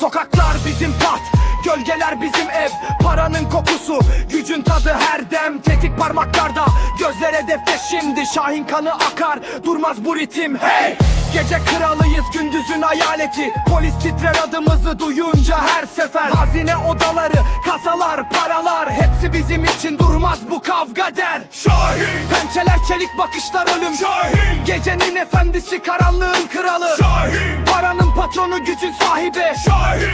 Sokaklar bizim taht Gölgeler bizim ev. Paranın kokusu Gücün tadı her dem. Tetik parmaklarda Gözler hedefte. Şimdi Şahin kanı akar Durmaz bu ritim. Hey! Gece kralıyız gündüzün hayaleti. Polis titrer adımızı duyunca her sefer. Hazine odaları Kasalar paralar. Hepsi bizim için durmaz bu kavga der. Şahin! Pençeler çelik bakışlar ölüm. Şahin! Gecenin efendisi karanlığın kralı. Şahin patronu gücün sahibi. Şahin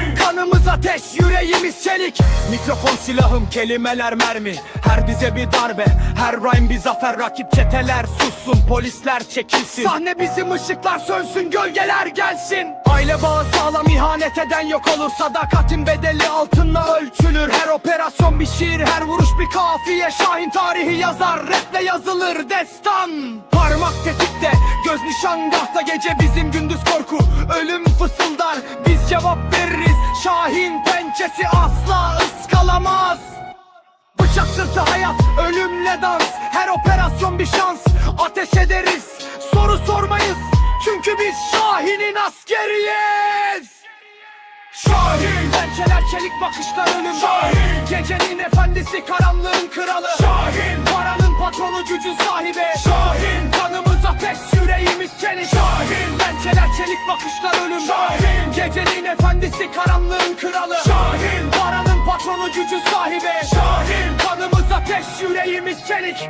ateş, yüreğimiz çelik. Mikrofon silahım, kelimeler mermi. Her bize bir darbe, her rhyme bir zafer. Rakip çeteler sussun, polisler çekilsin. Sahne bizim ışıklar sönsün, gölgeler gelsin. Aile bağı sağlam, ihanet eden yok olur. Sadakatin bedeli altınla ölçülür. Her operasyon bir şiir, her vuruş bir kafiye. Şahin tarihi yazar, raple yazılır destan. Parmak tetikte, göz nişangahta Gece bizim gündüz korku, ölüm fısıldar Biz cevap veririz, Şahin pençesi asla ıskalamaz Bıçak sırtı hayat, ölümle dans Her operasyon bir şans, ateş ederiz Soru sormayız, çünkü biz Şahin'in askeriyiz Şahin Pençeler çelik bakışlar ölüm Şahin! Gecenin efendisi karanlığın kralı Şahin! Paranın patronu gücün sahibi Şahin! Kanımız ateş yüreğimiz çelik Şahin! Pençeler çelik bakışlar ölüm Şahin! Gecenin efendisi karanlığın kralı Şahin! Paranın patronu gücün sahibi Şahin! Kanımız ateş yüreğimiz çelik